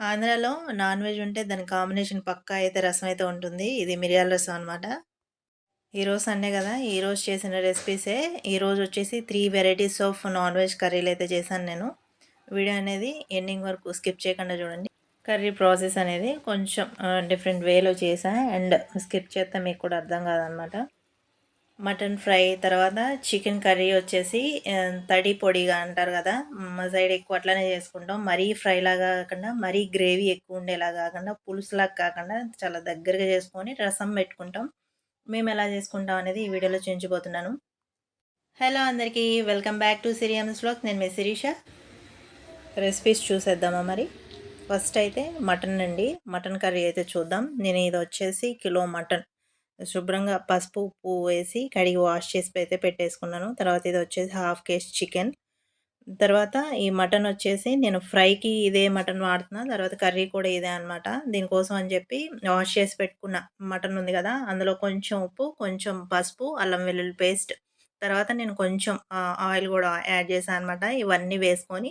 ఆంధ్రాలో non veg ఉంటే దాని కాంబినేషన్ పక్కా అయితే రసం అయితే ఉంటుంది. ఇది మిరియాల రసం అనమాట. ఈరోజు సండే కదా! ఈరోజు చేసిన రెసిపీసే. ఈరోజు వచ్చేసి three varieties of non veg కర్రీలు అయితే చేశాను నేను. వీడియో అనేది ఎండింగ్ వరకు స్కిప్ చేయకుండా చూడండి. కర్రీ ప్రాసెస్ అనేది కొంచెం డిఫరెంట్ వేలో చేసా అండ్ స్కిప్ చేస్తే మీకు కూడా అర్థం కాదనమాట. మటన్ ఫ్రై తర్వాత చికెన్ కర్రీ వచ్చేసి తడి పొడిగా అంటారు కదా. మా సైడ్ ఎక్కువ అట్లనే చేసుకుంటాం. మరీ ఫ్రైలాగా కాకుండా మరీ గ్రేవీ ఎక్కువ ఉండేలా కాకుండా పులుసులాగా కాకుండా చాలా దగ్గరగా చేసుకొని రసం పెట్టుకుంటాం. మేము ఎలా చేసుకుంటాం అనేది ఈ వీడియోలో చూపించబోతున్నాను. హలో అందరికీ వెల్కమ్ బ్యాక్ టు సిరియమ్స్ బ్లాగ్ నేను మీ శిరీష. రెసిపీస్ చూసేద్దామా మరి? ఫస్ట్ అయితే మటన్ అండి. మటన్ కర్రీ అయితే చూద్దాం. నేను ఇది వచ్చేసి కిలో మటన్. శుభ్రంగా పసుపు ఉప్పు వేసి కడిగి వాష్ చేసి అయితే పెట్టేసుకున్నాను. తర్వాత ఇది వచ్చేసి హాఫ్ కేజీ చికెన్. తర్వాత ఈ మటన్ వచ్చేసి నేను ఫ్రైకి ఇదే మటన్ వాడుతున్నా. తర్వాత కర్రీ కూడా ఇదే అనమాట దీనికోసం అని చెప్పి వాష్ చేసి పెట్టుకున్న మటన్ ఉంది కదా అందులో కొంచెం ఉప్పు కొంచెం పసుపు అల్లం వెల్లుల్లి పేస్ట్. తర్వాత నేను కొంచెం ఆయిల్ కూడా యాడ్ చేశాను అనమాట ఇవన్నీ వేసుకొని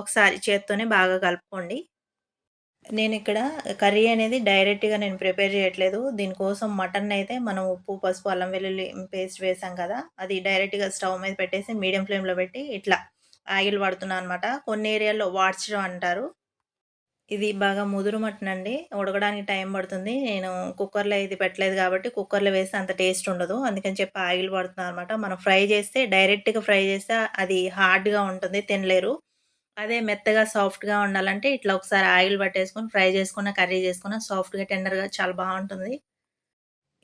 ఒకసారి చేత్తోనే బాగా కలుపుకోండి. నేను ఇక్కడ కర్రీ అనేది డైరెక్ట్గా నేను ప్రిపేర్ చేయట్లేదు. దీనికోసం మటన్ అయితే మనం ఉప్పు పసుపు అల్లం వెల్లుల్లి పేస్ట్ వేసాం కదా అది డైరెక్ట్గా స్టవ్ మీద పెట్టేసి మీడియం ఫ్లేమ్లో పెట్టి ఇట్లా ఆయిల్ పడుతున్నాను అనమాట కొన్ని ఏరియాల్లో వాడ్చడం అంటారు. ఇది బాగా ముదురు మటన్ అండి. ఉడకడానికి టైం పడుతుంది. నేను కుక్కర్లో ఇది పెట్టలేదు కాబట్టి కుక్కర్లో వేస్తే అంత టేస్ట్ ఉండదు. అందుకని చెప్పి ఆయిల్ పడుతున్నాను అనమాట మనం ఫ్రై చేస్తే డైరెక్ట్గా ఫ్రై చేస్తే అది హార్డ్గా ఉంటుంది తినలేరు. అదే మెత్తగా సాఫ్ట్‌గా ఉండాలంటే ఇట్లా ఒకసారి ఆయిల్ పట్టేసుకొని ఫ్రై చేసుకున్న, కర్రీ చేసుకున్న సాఫ్ట్‌గా, టెండర్‌గా చాలా బాగుంటుంది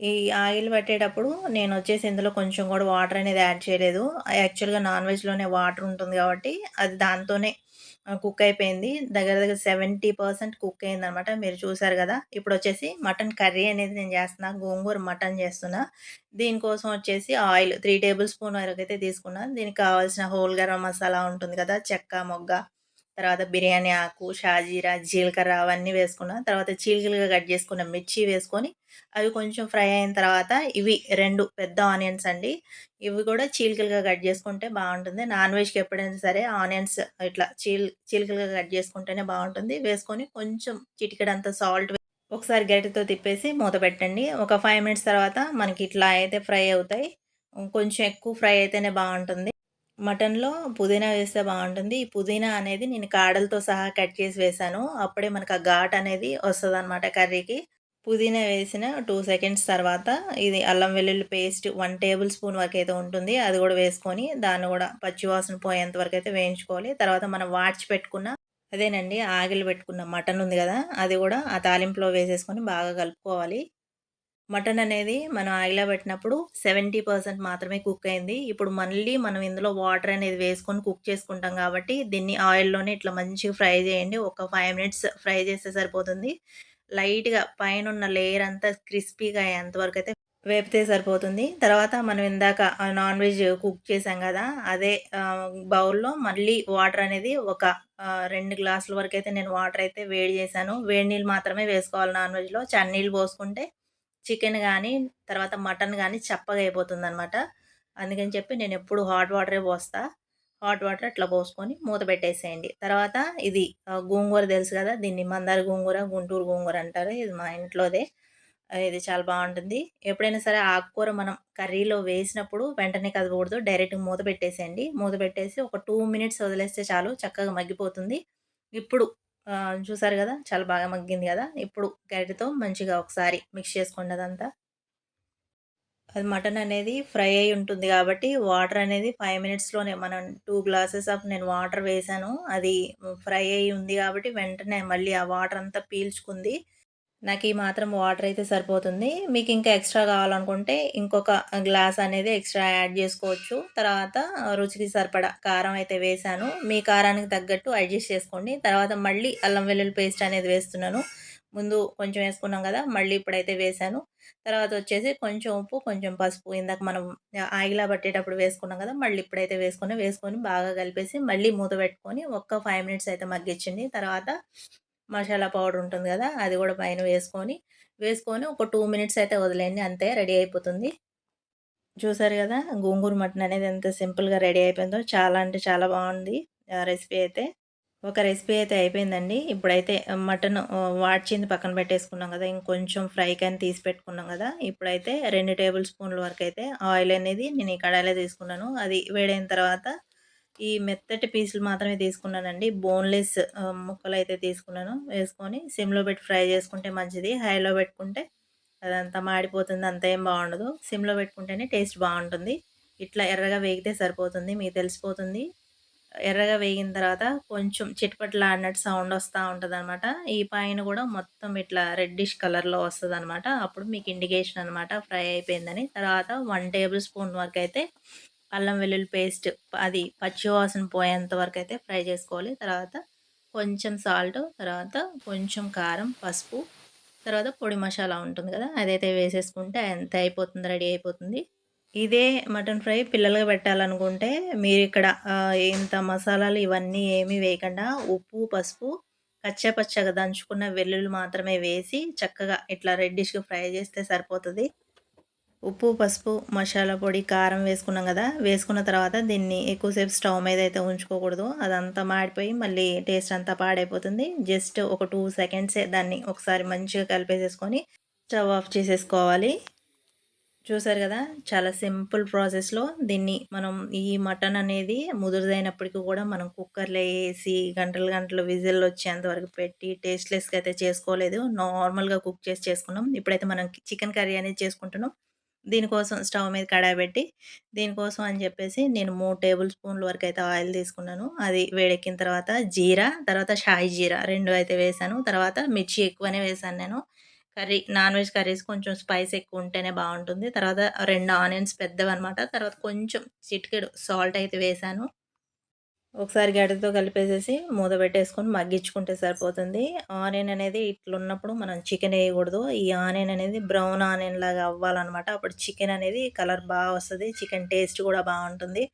ఈ ఆయిల్ పట్టేటప్పుడు నేను వచ్చేసి ఇందులో కొంచెం కూడా వాటర్ అనేది యాడ్ చేయలేదు. యాక్చువల్‌గా నాన్ వెజ్‌లోనే వాటర్ ఉంటుంది కాబట్టి అది దాంతోనే కుక్ అయిపోయింది. దగ్గర దగ్గర సెవెంటీ పర్సెంట్ కుక్ అయింది అనమాట మీరు చూసారు కదా! ఇప్పుడు వచ్చేసి మటన్ కర్రీ అనేది నేను చేస్తున్నా. గోంగూర మటన్ చేస్తున్నా. దీనికోసం వచ్చేసి ఆయిల్ త్రీ టేబుల్ స్పూన్ వరకు అయితే తీసుకున్నా. దీనికి కావాల్సిన హోల్ గరం మసాలా ఉంటుంది కదా! చెక్క, మొగ్గ తర్వాత బిర్యానీ ఆకు, షాజీరా, జీలకర్ర అవన్నీ వేసుకున్న తర్వాత చీలికలుగా కట్ చేసుకున్న మిర్చి వేసుకొని అవి కొంచెం ఫ్రై అయిన తర్వాత ఇవి రెండు పెద్ద ఆనియన్స్ అండి. ఇవి కూడా చీలికలుగా కట్ చేసుకుంటే బాగుంటుంది నాన్ వెజ్‌కి ఎప్పుడైనా సరే ఆనియన్స్ ఇట్లా చీల్ చీలికలుగా కట్ చేసుకుంటేనే బాగుంటుంది వేసుకొని కొంచెం చిటికెడంత సాల్ట్ ఒకసారి గరిటెతో తిప్పేసి మూత పెట్టండి. ఒక ఫైవ్ మినిట్స్ తర్వాత మనకి ఇట్లా అయితే ఫ్రై అవుతాయి. కొంచెం ఎక్కువ ఫ్రై అయితేనే బాగుంటుంది మటన్‌లో పుదీనా వేస్తే బాగుంటుంది ఈ పుదీనా అనేది నేను కాడలతో సహా కట్ చేసి వేశాను. అప్పుడే మనకు ఆ ఘాట్ అనేది వస్తుంది అనమాట కర్రీకి. పుదీనా వేసిన టూ సెకండ్స్ తర్వాత ఇది అల్లం వెల్లుల్లి పేస్ట్ వన్ టేబుల్ స్పూన్ వరకు అయితే ఉంటుంది అది కూడా వేసుకొని దాన్ని కూడా పచ్చివాసన పోయేంత వరకు అయితే వేయించుకోవాలి తర్వాత మనం వాడ్చి పెట్టుకున్న అదేనండి ఆగిలి పెట్టుకున్న మటన్ ఉంది కదా అది కూడా ఆ తాలింపులో వేసేసుకొని బాగా కలుపుకోవాలి మటన్ అనేది మనం ఆయిల్లో పెట్టినప్పుడు సెవెంటీ పర్సెంట్ మాత్రమే కుక్ అయింది ఇప్పుడు మళ్ళీ మనం ఇందులో వాటర్ అనేది వేసుకొని కుక్ చేసుకుంటాం కాబట్టి దీన్ని ఆయిల్లోనే ఇట్లా మంచిగా ఫ్రై చేయండి ఒక ఫైవ్ మినిట్స్ ఫ్రై చేస్తే సరిపోతుంది లైట్‌గా పైన ఉన్న లేయర్ అంతా క్రిస్పీగా అయ్యేంతవరకు అయితే వేపితే సరిపోతుంది. తర్వాత మనం ఇందాక నాన్ వెజ్ కుక్ చేసాం కదా! అదే బౌల్‌లో మళ్ళీ వాటర్ అనేది ఒక రెండు గ్లాసుల వరకు అయితే నేను వాటర్ అయితే వేడి చేశాను. వేడి నీళ్ళు మాత్రమే వేసుకోవాలి నాన్ వెజ్‌లో. చన్నీళ్ళు పోసుకుంటే చికెన్ కానీ తర్వాత మటన్ కానీ చప్పగా అయిపోతుందనమాట. అందుకని చెప్పి నేను ఎప్పుడు హాట్ వాటరే పోస్తా. హాట్ వాటర్ అట్లా పోసుకొని మూత పెట్టేసేయండి. తర్వాత ఇది గోంగూర తెలుసు కదా దీన్ని మందార గోంగూర గుంటూరు గోంగూర అంటారు. ఇది మా ఇంట్లోదే. ఇది చాలా బాగుంటుంది. ఎప్పుడైనా సరే ఆకుకూర మనం కర్రీలో వేసినప్పుడు వెంటనే కదపకూడదు. డైరెక్ట్ మూత పెట్టేసేయండి. మూత పెట్టేసి ఒక టూ మినిట్స్ వదిలేస్తే చాలు చక్కగా మగ్గిపోతుంది. ఇప్పుడు చూసారు కదా? చాలా బాగా మగ్గింది కదా? ఇప్పుడు గరిటతో మంచిగా ఒకసారి మిక్స్ చేసుకోండి అదంతా అది మటన్ అనేది ఫ్రై అయి ఉంటుంది కాబట్టి వాటర్ అనేది ఫైవ్ మినిట్స్లోనే మనం టూ గ్లాసెస్ ఆఫ్ నేను వాటర్ వేసాను. అది ఫ్రై అయి ఉంది కాబట్టి వెంటనే మళ్ళీ ఆ వాటర్ అంతా పీల్చుకుంది. నాకు ఈ మాత్రం వాటర్ అయితే సరిపోతుంది. మీకు ఇంకా ఎక్స్ట్రా కావాలనుకుంటే ఇంకొక గ్లాస్ అనేది ఎక్స్ట్రా యాడ్ చేసుకోవచ్చు. తర్వాత రుచికి సరిపడా కారం అయితే వేసాను మీ కారానికి తగ్గట్టు అడ్జస్ట్ చేసుకోండి. తర్వాత మళ్ళీ అల్లం వెల్లుల్లి పేస్ట్ అనేది వేస్తున్నాను. ముందు కొంచెం వేసుకున్నాం కదా మళ్ళీ ఇప్పుడైతే వేసాను తర్వాత వచ్చేసి కొంచెం ఉప్పు కొంచెం పసుపు. ఇందాక మనం ఆయిలా పట్టేటప్పుడు వేసుకున్నాం కదా మళ్ళీ ఇప్పుడైతే వేసుకొని వేసుకొని బాగా కలిపేసి మళ్ళీ మూత పెట్టుకొని ఒక్క ఫైవ్ మినిట్స్ అయితే మగ్గించండి. తర్వాత మసాలా పౌడర్ ఉంటుంది కదా అది కూడా పైన వేసుకొని వేసుకొని ఒక టూ మినిట్స్ అయితే వదిలేయండి అంతే రెడీ అయిపోతుంది. చూసారు కదా గోంగూర మటన్ అనేది ఎంత సింపుల్గా రెడీ అయిపోయిందో చాలా అంటే చాలా బాగుంది రెసిపీ అయితే. ఒక రెసిపీ అయితే అయిపోయిందండి. ఇప్పుడైతే మటన్ వాడ్చింది పక్కన పెట్టేసుకున్నాం కదా ఇంకొంచెం ఫ్రై కానీ తీసి పెట్టుకున్నాం కదా ఇప్పుడైతే రెండు టేబుల్ స్పూన్ల వరకు అయితే ఆయిల్ అనేది నేను ఈ కడాయిలో తీసుకున్నాను. అది వేడైన తర్వాత ఈ మెత్తటి పీసులు మాత్రమే తీసుకున్నానండి. బోన్లెస్ ముక్కలు అయితే తీసుకున్నాను. వేసుకొని సిమ్లో పెట్టి ఫ్రై చేసుకుంటే మంచిది. హైలో పెట్టుకుంటే అదంతా మాడిపోతుంది. అంత ఏం బాగుండదు. సిమ్లో పెట్టుకుంటేనే టేస్ట్ బాగుంటుంది. ఇట్లా ఎర్రగా వేగితే సరిపోతుంది. మీకు తెలిసిపోతుంది. ఎర్రగా వేగిన తర్వాత కొంచెం చిట్పట్లు ఆడినట్టు సౌండ్ వస్తూ ఉంటుంది అనమాట ఈ పైన కూడా మొత్తం ఇట్లా రెడ్డిష్ కలర్లో వస్తుంది అనమాట అప్పుడు మీకు ఇండికేషన్ అనమాట ఫ్రై అయిపోయిందని. తర్వాత వన్ టేబుల్ స్పూన్ వరకు అయితే అల్లం వెల్లుల్లి పేస్ట్ అది పచ్చివాసన పోయేంత వరకు అయితే ఫ్రై చేసుకోవాలి. తర్వాత కొంచెం సాల్ట్ తర్వాత కొంచెం కారం పసుపు తర్వాత పొడి మసాలా ఉంటుంది కదా అదైతే వేసేసుకుంటే ఎంత అయిపోతుంది రెడీ అయిపోతుంది. ఇదే మటన్ ఫ్రై పిల్లలకి పెట్టాలనుకుంటే మీరు ఇక్కడ ఇంత మసాలాలు ఇవన్నీ ఏమీ వేయకుండా ఉప్పు పసుపు పచ్చగా దంచుకున్న వెల్లుల్లి మాత్రమే వేసి చక్కగా ఇట్లా రెడ్డిష్గా ఫ్రై చేస్తే సరిపోతుంది. ఉప్పు పసుపు మసాలా పొడి కారం వేసుకున్నాం కదా. వేసుకున్న తర్వాత దీన్ని ఎక్కువసేపు స్టవ్ మీద అయితే ఉంచుకోకూడదు. అదంతా మాడిపోయి మళ్ళీ టేస్ట్ అంతా పాడైపోతుంది. జస్ట్ ఒక టూ సెకండ్సే దాన్ని ఒకసారి మంచిగా కలిపేసేసుకొని స్టవ్ ఆఫ్ చేసేసుకోవాలి. చూసారు కదా చాలా సింపుల్ ప్రాసెస్లో దీన్ని మనం ఈ మటన్ అనేది ముదురుదైనప్పటికీ కూడా మనం కుక్కర్లో వేసి గంటలు గంటలు విజిల్ వచ్చేంత వరకు పెట్టి టేస్ట్లెస్గా అయితే చేసుకోలేదు. నార్మల్గా కుక్ చేసి చేసుకున్నాం. ఇప్పుడైతే మనం చికెన్ కర్రీ అనేది చేసుకుంటున్నాం. దీనికోసం స్టవ్ మీద కడాయి పెట్టి దీనికోసం అని చెప్పేసి నేను మూడు టేబుల్ స్పూన్ల వరకు అయితే ఆయిల్ తీసుకున్నాను. అది వేడెక్కిన తర్వాత జీరా తర్వాత షాయి జీరా రెండు అయితే వేసాను. తర్వాత మిర్చి ఎక్కువనే వేసాను నేను. కర్రీ నాన్ వెజ్ కర్రీస్ కొంచెం స్పైస్ ఎక్కువ ఉంటేనే బాగుంటుంది. తర్వాత రెండు ఆనియన్స్ పెద్దవి అనమాట తర్వాత కొంచెం చిటికెడు సాల్ట్ అయితే వేసాను. ఒకసారి గడ్డతో కలిపేసేసి మూత పెట్టేసుకొని మగ్గించుకుంటే సరిపోతుంది. ఆనియన్ అనేది ఇట్లున్నప్పుడు మనం చికెన్ వేయకూడదు. ఈ ఆనియన్ అనేది బ్రౌన్ ఆనియన్ లాగా అవ్వాలన్నమాట. అప్పుడు చికెన్ అనేది కలర్ బాగా వస్తుంది. చికెన్ టేస్ట్ కూడా బాగుంటుంది.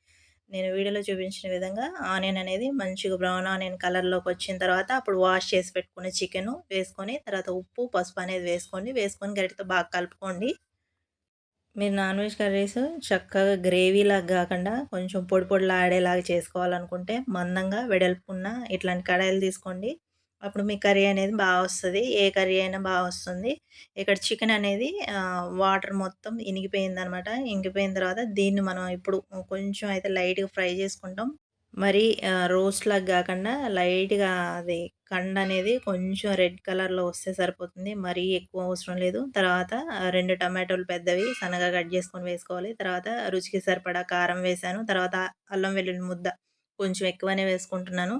నేను వీడియోలో చూపించిన విధంగా ఆనియన్ అనేది మంచిగా బ్రౌన్ ఆనియన్ కలర్లోకి వచ్చిన తర్వాత అప్పుడు వాష్ చేసి పెట్టుకునే చికెను వేసుకొని తర్వాత ఉప్పు పసుపు అనేది వేసుకొని వేసుకొని గరిటతో బాగా కలుపుకోండి. మీరు నాన్ వెజ్ కర్రీస్ చక్కగా గ్రేవీలాగా కాకుండా కొంచెం పొడి పొడిలా ఆడేలాగా చేసుకోవాలనుకుంటే మందంగా వెడల్పున్న ఇట్లాంటి కడాయిలు తీసుకోండి. అప్పుడు మీ కర్రీ అనేది బాగా వస్తుంది. ఏ కర్రీ అయినా బాగా వస్తుంది. ఇక్కడ చికెన్ అనేది వాటర్ మొత్తం ఇనిగిపోయింది అనమాట ఇంకిపోయిన తర్వాత దీన్ని మనం ఇప్పుడు కొంచెం అయితే లైట్గా ఫ్రై చేసుకుంటాం. మరి రోస్ట్ లాగా కాకుండా లైట్గా అది కండ అనేది కొంచెం రెడ్ కలర్లో వస్తే సరిపోతుంది. మరీ ఎక్కువ అవసరం లేదు. తర్వాత రెండు టమాటోలు పెద్దవి సన్నగా కట్ చేసుకొని వేసుకోవాలి. తర్వాత రుచికి సరిపడా కారం వేసాను. తర్వాత అల్లం వెల్లుల్లి ముద్ద. కొంచెం ఎక్కువనే వేసుకుంటున్నాను.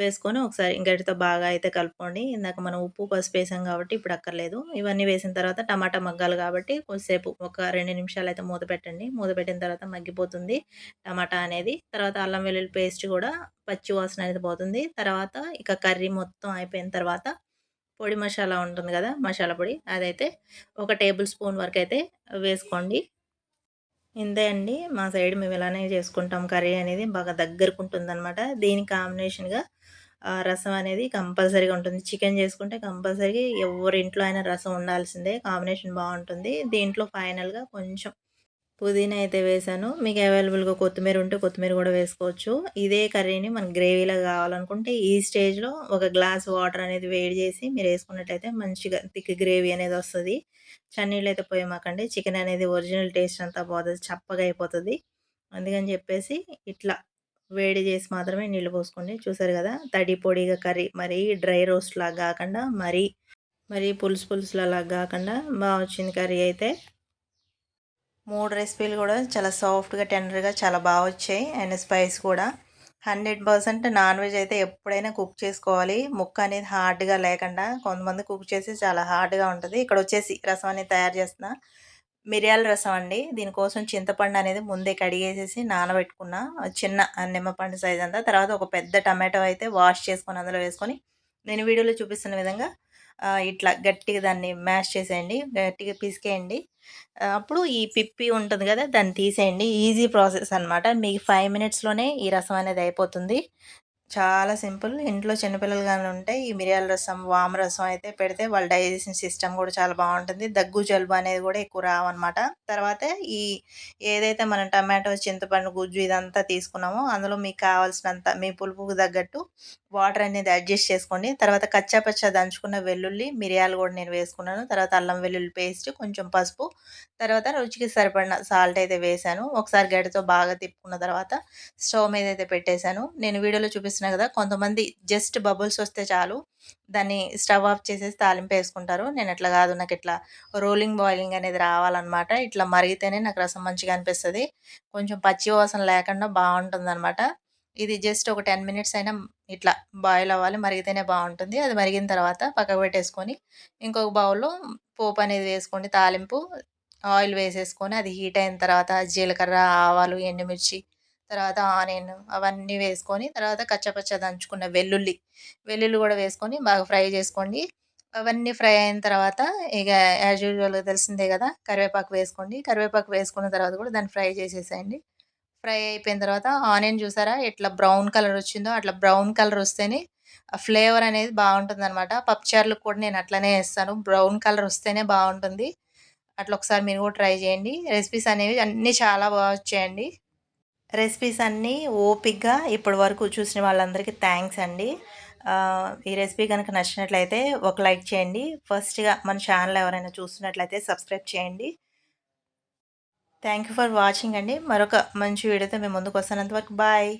వేసుకొని ఒకసారి ఇంకటితో బాగా అయితే కలుపుకోండి. ఇందాక మనం ఉప్పు పసుపు వేసాం కాబట్టి ఇప్పుడు అక్కర్లేదు. ఇవన్నీ వేసిన తర్వాత టమాటా మగ్గాలి కాబట్టి కొద్దిసేపు ఒక రెండు నిమిషాలు అయితే మూత పెట్టండి. మూత పెట్టిన తర్వాత మగ్గిపోతుంది టమాటా అనేది. తర్వాత అల్లం వెల్లుల్లి పేస్ట్ కూడా పచ్చి వాసన అనేది పోతుంది. తర్వాత ఇక కర్రీ మొత్తం అయిపోయిన తర్వాత పొడి మసాలా ఉంటుంది కదా మసాలా పొడి. అదైతే ఒక టేబుల్ స్పూన్ వరకు అయితే వేసుకోండి. ఇంతే అండి. మా సైడ్ మేము ఇలానే చేసుకుంటాం. కర్రీ అనేది బాగా దగ్గరకు ఉంటుందన్నమాట దీనికి కాంబినేషన్గా రసం అనేది కంపల్సరీగా ఉంటుంది. చికెన్ చేసుకుంటే కంపల్సరీ ఎవరింట్లో అయినా రసం ఉండాల్సిందే. కాంబినేషన్ బాగుంటుంది. దీంట్లో ఫైనల్గా కొంచెం పుదీనా అయితే వేసాను. మీకు అవైలబుల్గా కొత్తిమీర ఉంటే కొత్తిమీర కూడా వేసుకోవచ్చు. ఇదే కర్రీని మనకి గ్రేవీలో కావాలనుకుంటే ఈ స్టేజ్లో ఒక గ్లాస్ వాటర్ అనేది వేడి చేసి మీరు వేసుకున్నట్టయితే మంచిగా థిక్ గ్రేవీ అనేది వస్తుంది. చన్నీళ్ళు అయితే పోయమాకండి. చికెన్ అనేది ఒరిజినల్ టేస్ట్ అంతా పోతుంది చప్పగా అయిపోతుంది. అందుకని చెప్పేసి ఇట్లా వేడి చేసి మాత్రమే నీళ్ళు పోసుకోండి. చూసారు కదా తడి పొడిగా కర్రీ. మరీ డ్రై రోస్ట్ లాగా కాకుండా మరీ మరీ పులుసు పులుసులా కాకుండా బాగా వచ్చింది కర్రీ అయితే. మూడు రెసిపీలు కూడా చాలా సాఫ్ట్గా టెండర్గా చాలా బాగా వచ్చాయి. అండ్ స్పైస్ కూడా. హండ్రెడ్ పర్సెంట్ నాన్ వెజ్ అయితే ఎప్పుడైనా కుక్ చేసుకోవాలి. ముక్క అనేది హార్డ్గా లేకుండా కొంతమంది కుక్ చేసి చాలా హార్డ్గా ఉంటుంది. ఇక్కడ వచ్చేసి రసం అనేది తయారు చేస్తున్నా. మిరియాల రసం అండి. దీనికోసం చింతపండు అనేది ముందే కడిగేసేసి నానబెట్టుకున్న. చిన్న నిమ్మపండు సైజ్ అంతా. తర్వాత ఒక పెద్ద టమాటో అయితే వాష్ చేసుకొని అందులో వేసుకొని నేను వీడియోలో చూపిస్తున్న విధంగా ఇట్లా గట్టిగా దాన్ని మ్యాష్ చేసేయండి గట్టిగా పిసికేయండి. అప్పుడు ఈ పిప్పి ఉంటుంది కదా దాన్ని తీసేయండి. ఈజీ ప్రాసెస్ అనమాట మీకు ఫైవ్ మినిట్స్లోనే ఈ రసం అనేది అయిపోతుంది. చాలా సింపుల్. ఇంట్లో చిన్నపిల్లలు కానీ ఉంటే ఈ మిరియాల రసం వామ రసం అయితే పెడితే వాళ్ళ డైజెషన్ సిస్టమ్ కూడా చాలా బాగుంటుంది. దగ్గు జలుబు అనేది కూడా ఎక్కువ రావన్నమాట తర్వాత ఈ ఏదైతే మనం టమాటో చింతపండు గుజ్జు ఇదంతా తీసుకున్నామో అందులో మీకు కావాల్సినంత మీ పులుపుకు తగ్గట్టు వాటర్ అనేది అడ్జస్ట్ చేసుకోండి. తర్వాత కచ్చాపచ్చా దంచుకున్న వెల్లుల్లి మిరియాలు కూడా నేను వేసుకున్నాను. తర్వాత అల్లం వెల్లుల్లి పేస్ట్ కొంచెం పసుపు. తర్వాత రుచికి సరిపడిన సాల్ట్ అయితే వేసాను. ఒకసారి గడితో బాగా తిప్పుకున్న తర్వాత స్టవ్ మీద అయితే పెట్టేశాను. నేను వీడియోలో చూపిస్తున్నా కదా కొంతమంది జస్ట్ బబుల్స్ వస్తే చాలు దాన్ని స్టవ్ ఆఫ్ చేసేసి తాలింపు వేసుకుంటారు. నేను ఎట్లా కాదు నాకు ఇట్లా రోలింగ్ బాయిలింగ్ అనేది రావాలన్నమాట. ఇట్లా మరిగితేనే నాకు రసం మంచిగా అనిపిస్తుంది. కొంచెం పచ్చి వాసన లేకుండా బాగుంటుంది అనమాట ఇది జస్ట్ ఒక టెన్ మినిట్స్ అయినా ఇట్లా బాయిల్ అవ్వాలి. మరిగితేనే బాగుంటుంది. అది మరిగిన తర్వాత పక్కకు పెట్టేసుకొని ఇంకొక బౌల్లో పోపు అనేది వేసుకోండి. తాలింపు ఆయిల్ వేసేసుకొని అది హీట్ అయిన తర్వాత జీలకర్ర ఆవాలు ఎండుమిర్చి తర్వాత ఆనియన్ అవన్నీ వేసుకొని తర్వాత కచ్చపచ్చ దంచుకున్న వెల్లుల్లి వెల్లుల్లి కూడా వేసుకొని బాగా ఫ్రై చేసుకోండి. అవన్నీ ఫ్రై అయిన తర్వాత ఇక యాజ్ యూజువల్గా తెలిసిందే కదా కరివేపాకు వేసుకోండి. కరివేపాకు వేసుకున్న తర్వాత కూడా దాన్ని ఫ్రై చేసేసేయండి. ఫ్రై అయిపోయిన తర్వాత ఆనియన్ చూసారా? ఎట్లా బ్రౌన్ కలర్ వచ్చిందో అట్లా బ్రౌన్ కలర్ వస్తేనే ఫ్లేవర్ అనేది బాగుంటుంది అనమాట పప్పుచారులకు కూడా నేను అట్లనే వేస్తాను బ్రౌన్ కలర్ వస్తేనే బాగుంటుంది. అట్లా ఒకసారి మీరు కూడా ట్రై చేయండి. రెసిపీస్ అనేవి అన్నీ చాలా బాగా వచ్చాయండి. రెసిపీస్ అన్నీ ఓపిక్గా ఇప్పటి వరకు చూసిన వాళ్ళందరికీ థ్యాంక్స్ అండి. ఈ రెసిపీ కనుక నచ్చినట్లయితే ఒక లైక్ చేయండి. ఫస్ట్గా మన ఛానల్ ఎవరైనా చూస్తున్నట్లయితే సబ్స్క్రైబ్ చేయండి. థ్యాంక్ యూ ఫర్ వాచింగ్ అండి. మరొక మంచి వీడియోతో మేము ముందుకు వస్తానంతవరకు బాయ్